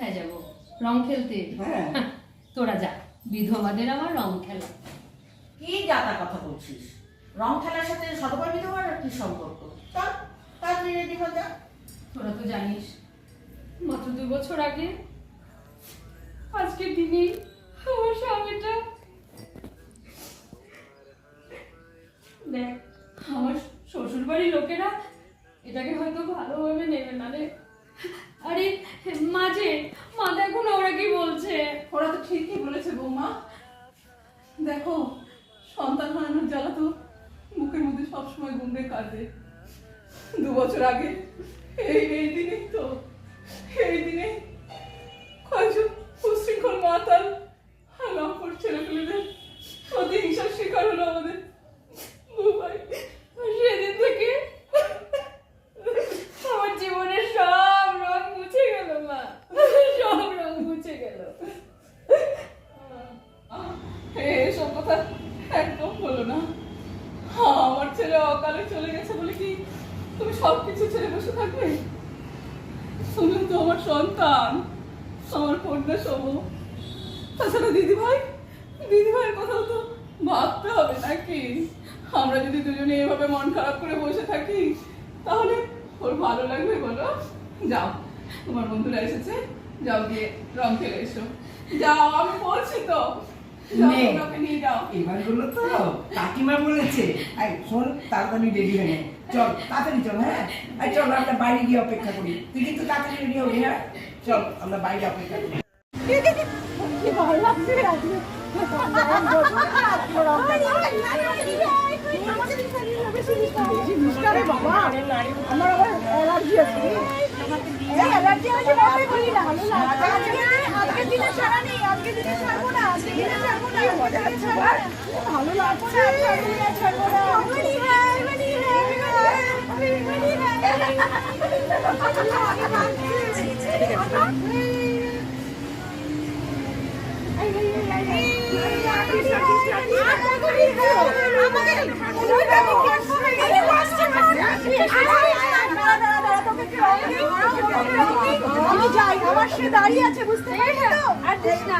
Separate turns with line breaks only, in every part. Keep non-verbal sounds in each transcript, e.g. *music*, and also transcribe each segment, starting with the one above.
কোথায় যাব? রং খেলতে?
হ্যাঁ। *laughs*
তোরা যা বিধবাদের আমার রং খেলা।
কি জাতা কথা বলছিস? রং খেলার সাথে সতপা বিধবার কি সম্পর্ক? চল তাড়াতাড়ি রেডি হয়ে যা।
তোরা তো জানিস মাত্র দু বছর আগে আজকের দিনেই আমার স্বামীটা দেখ আমার শ্বশুর বাড়ির লোকেরা এটাকে হয়তো ভালোভাবে নেবে না রে। আরে মাঝে মা দেখো না ওরা কি বলছে?
ওরা তো ঠিকই বলেছে বৌমা। দেখো, সন্তান হারানোর জ্বালা তো মুখের মধ্যে সবসময় গুন্ডে কাঁদে দু বছর আগে, এই এই দিনই তো সন্তান আমার কন্যা সম তাছাড়া দিদি ভাই দিদি ভাইয়ের কথাও তো ভাবতে হবে নাকি? আমরা যদি দুজনে এভাবে মন খারাপ করে বসে থাকি তাহলে ওর ভালো লাগবে বলো। যাও তোমার বন্ধুরা এসেছে। যাও গিয়ে রং খেলে এসো। যাও আমি বলছি তো।
এবার বলল কাকিমা বলেছে। শোন তাড়াতাড়ি রেডি হয়ে চল তাড়াতাড়ি চল হ্যাঁ? চল আমরা বাইরে গিয়ে অপেক্ষা করি। তুই কিন্তু তাড়াতাড়ি রেডি হবি হ্যাঁ? চল আমরা বাইরে অপেক্ষা করি।
ভালো লাগছে। হরি হরি আমি যাই আমার সে দাঁড়িয়ে আছে বুঝতে পারলি তো আর দিস না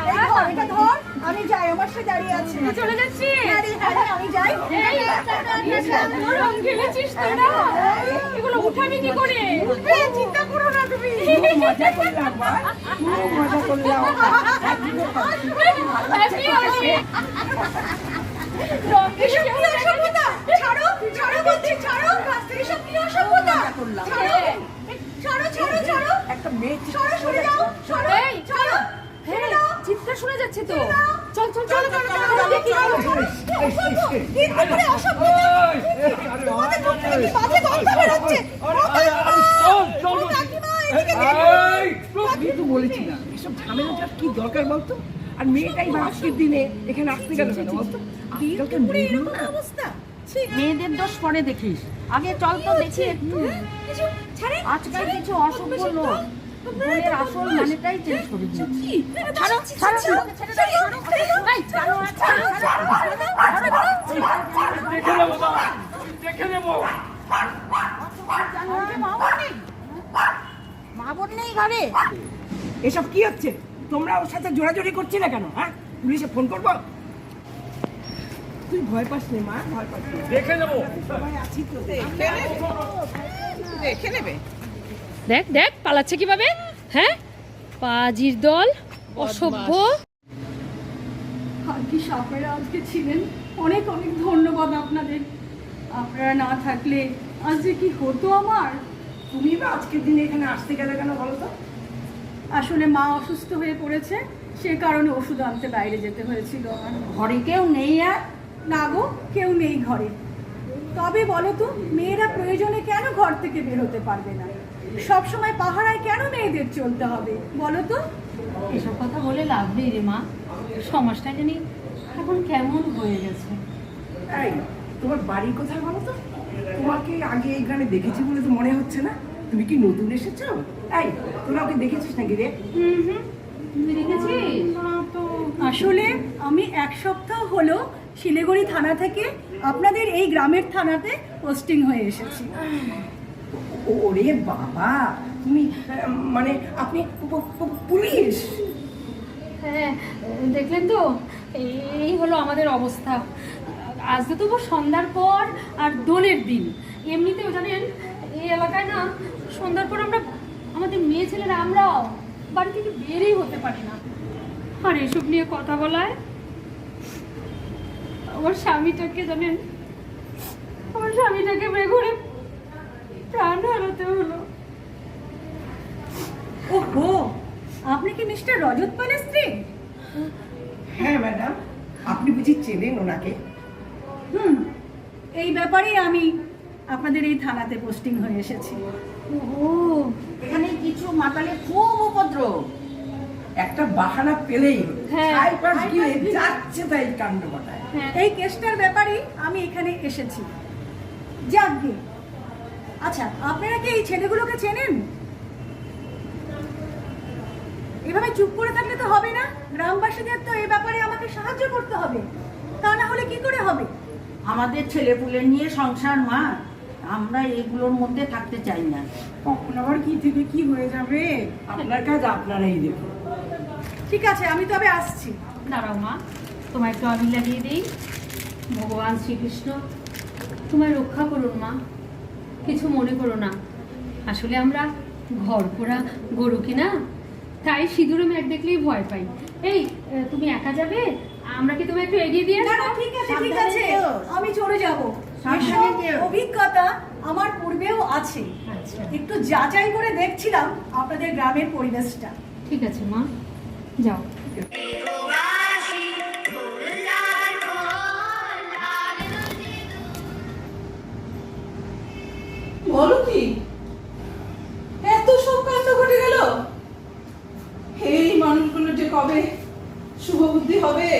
এটা ধর আমি যাই আমার সে দাঁড়িয়ে আছে
চলে যাচ্ছি
হ্যাঁ রে, হ্যাঁ রে, আমি যাই
রং খেলেছিস তোরা এগুলো উঠাবি কি করে
চিন্তা করো না তুমি
মজা করলাম মজা করলাম।
রং
এসব ছাড়ো ছাড়ো বলছি ছাড়ো কাছ থেকে সব কি অসভ্যতা ছাড়ো ছাড়ো ছাড়ো ছাড়ো
একটা মেয়ে
সরো সরে যাও সরো
এই,
ছাড়ো
হ্যাঁ চিৎকার শোনা যাচ্ছে তো চল চল চল চল
তোমাদের মুখ কি বাজে গন্ধ
আমি তো বলেছি না এসব কি দরকার বলতো আর মেয়েটাই আজকের দিনে এখানে আসতে গেল কেন বলতো আজকালকার মেয়েগুলো না
অবস্থা
মেয়েদের দোষ পরে দেখিস আগে চল তো দেখি একটু
ছাড়ে
আজকাল কিছু অসভ্য লোক আসল মানেটাই চেঞ্জ করে দিয়েছে
ছাড়ো ছাড়ো
মা বোন নেই ঘরে
এসব কি হচ্ছে তোমরা ওর সাথে জোরাজোরি করছি না কেন হ্যাঁ পুলিশে ফোন করব তুই ভয় পাস নে মা? ভয় পাস
দেখে নেব।
সবাই আছি তো।
দেখে নেবে।
দেখ দেখ পালাচ্ছে কীভাবে? হ্যাঁ? পাজির দল অসভ্য।
আর কি সাপেরা আজকে ছিলেন। অনেক অনেক ধন্যবাদ আপনাদের। আপনারা না থাকলে আজ যে কি হতো আমার?
তুমি বা আজকের দিনে এখানে আসতে গেলে কেন বলো তো?
আসলে মা অসুস্থ হয়ে পড়েছে সে কারণে ওষুধ আনতে বাইরে যেতে হয়েছিল। আমার
ঘরে কেউ নেই আর।
না গো কেউ নেই ঘরে। তবে বলো তো মেয়েরা প্রয়োজনে কেন ঘর থেকে বের হতে পারবে না? সব সময় পাহারায় কেন মেয়েদের চলতে হবে বলো তো?
এসব কথা বলে লাভ নেই রে মা। সমাজটা জানি এখন কেমন হয়ে গেছে।
এই তোমার বাড়ির কোথায় বলো তো? তোমাকে আগে এই গ্রামে দেখেছি বলে তো মনে হচ্ছে না। তুমি কি নতুন এসেছ? এই তোরা ওকে দেখেছিস নাকি রে?
তুই দেখেছিস?
আসলে আমি এক সপ্তাহ হলো শিলিগুড়ি থানা থেকে আপনাদের এই গ্রামের থানাতে পোস্টিং হয়ে এসেছি।
ওরে বাবা তুমি মানে আপনি পুলিশ।
হ্যাঁ দেখলেন তো? এই হলো আমাদের অবস্থা। আজকে তবু সন্ধ্যার পর আর দোলের দিন। এমনিতেও জানেন এই এলাকায় না সন্ধ্যার পর আমরা আমাদের মেয়ে ছেলেরা আমরাও বাড়ি থেকে বেরই হতে পারি না। আর এসব নিয়ে কথা বলায় আমার স্বামীটাকে জানেন? আমার স্বামীটাকে বেঘরে প্রাণ হারাতে হলো।
ওহো আপনি কি মিস্টার রজত পালের স্ত্রী?
হ্যাঁ ম্যাডাম। আপনি বুঝি চেনেন ওনাকে?
হুম এই ব্যাপারেই আমি আপনাদের এই থানাতে পোস্টিং হয়ে এসেছি।
ও
এখানে কিছু মাতালে খুব উপদ্রব।
একটা বাহানা পেলেই হলো
হ্যাঁ।
যাচ্ছে তাই কাণ্ড ঘটায়।
এই কেসটার ব্যাপারেই আমি এখানে এসেছি। যাকগে আচ্ছা আপনারা কি এই ছেলেগুলোকে চেনেন? এভাবে চুপ করে থাকলে তো হবে না। গ্রামবাসীদের তো এই ব্যাপারে আমাকে সাহায্য করতে হবে। তা না হলে কি করে হবে?
আমাদের ছেলেপুলে নিয়ে সংসার মা। আমরা এগুলোর মধ্যে থাকতে চাই না।
কখন আবার কি থেকে কি হয়ে যাবে?
আপনার কাজ আপনারাই দেখুন।
ঠিক আছে আমি তবে আসছি।
দাঁড়াও মা। তোমায় আবির লাগিয়ে দিই। ভগবান শ্রীকৃষ্ণ তোমায় রক্ষা করুন মা। কিছু মনে করো না। আসলে আমরা ঘর পোড়া গরু কিনা তাই সিঁদুরে মেঘ দেখলেই ভয় পাই। এই তুমি একা যাবে? আমরা কি তোমায় একটু এগিয়ে দিয়ে
না ঠিক আছে ঠিক আছে। আমি চলে যাব। অভিজ্ঞতা আমার পূর্বেও আছে।
আচ্ছা।
একটু যাচাই করে দেখছিলাম আপনাদের গ্রামের পরিবেশটা।
ঠিক আছে মা। যাও।
বলো কি? এত সব কাণ্ড ঘটে গেল? এই মানুষগুলো যে কবে শুভ বুদ্ধি হবে?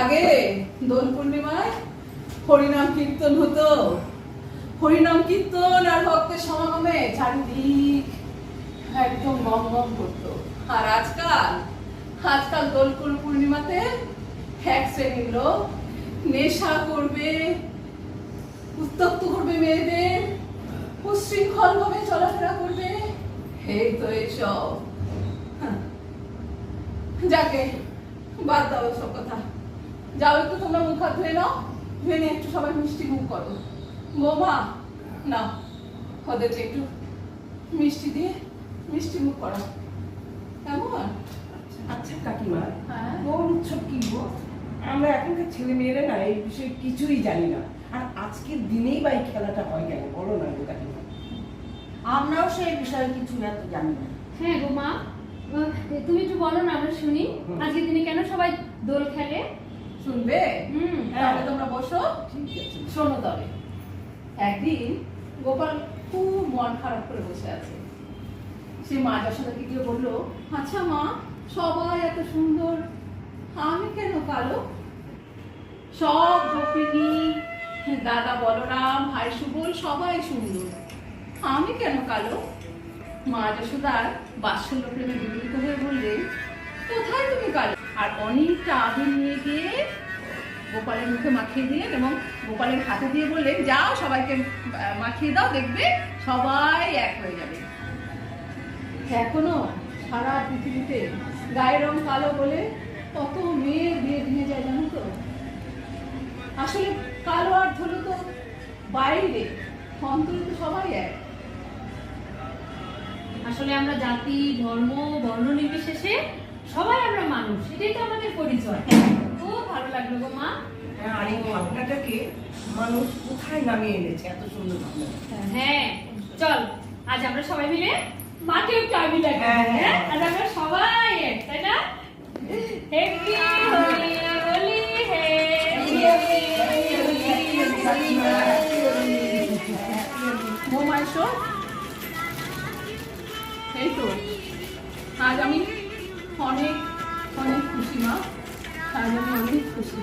আগে দোল পূর্ণিমায় হরিনাম কীর্তন হতো। হরিনাম কীর্তন আর ভক্তের সমাগমে চারিদিক একদম গম গম করতো। আর আজকাল আজকাল দোল পূর্ণিমাতে এক শ্রেণির লোক নেশা করবে উত্তপ্ত করবে মেয়েদের উশৃঙ্খল ভাবে চলাফেরা করবে। এই তো এইসব হ্যাঁ। যাকে বাদ দাও সব কথা। যাও একটু তোমরা মুখ হাত ধুয়ে নাও ধুয়ে নিয়ে একটু সবাই মিষ্টি মুখ করো। বৌমা না ওদেরকে একটু মিষ্টি দিয়ে মিষ্টি মুখ করো কেমন?
আচ্ছা কাকিমা
হ্যাঁ।
দোল উৎসব কি আমরা এখনকার ছেলে মেয়েরা না এই বিষয়ে কিছুই জানি না। আজকের দিনেই বা এই খেলাটা হয় কেন বলো না গো
আমরাও সেই বিষয়ে কিছু এত জানি না।
হ্যাঁ গো মা তুমি একটু বলো না আমরা শুনি।
হুম।
আজকের দিনে কেন সবাই দোল খেলে?
শুনবে?
হুম
তাহলে তোমরা বসো।
ঠিক আছে।
শোনো তবে। একদিন গোপাল খুব মন খারাপ করে বসে আছে। সে মা যশোদাকে গিয়ে বলল আচ্ছা মা সবাই এত সুন্দর। আমি কেন কালো? সব গোপিনী দাদা বলরাম, ভাই সুবল, সবাই সুন্দর। আমি কেন কালো? মা যশোদার বাৎসল্য প্রেমে বিবৃত হয়ে বললেন, কোথায় তুমি কালো? আর অনেকটা আবির নিয়ে গিয়ে গোপালের মুখে মাখিয়ে দিলেন এবং গোপালের হাতে দিয়ে বললেন, যাও সবাইকে মাখিয়ে দাও, দেখবে সবাই এক হয়ে যাবে। এখনও সারা পৃথিবীতে গায়ের রং কালো বলে কত মেয়ের বিয়ে ভেঙে যায় জানো তো? আসলে কালো আর ধুলো তো বাইরে অন্তরে তো সবাই এক।
আসলে আমরা জাতি ধর্ম বর্ণ নির্বিশেষে সবাই আমরা মানুষ এটাই তো আমাদের পরিচয়। খুব ভালো লাগল গো মা।
হ্যাঁ আর এই ভাবনাটাকে মানুষ কোথায় নামিয়ে এনেছে এত সুন্দর ভাবনা।
হ্যাঁ চল আজ আমরা সবাই মিলে মাকে একটু আবি লাগাবো
হ্যাঁ, হ্যাঁ।
হ্যাঁ? আজ আমরা সবাই এক তাই না? হ্যাপি
বৌমা এসো এই তো। আজ আমি অনেক অনেক খুশি মা। আমি অনেক খুশি।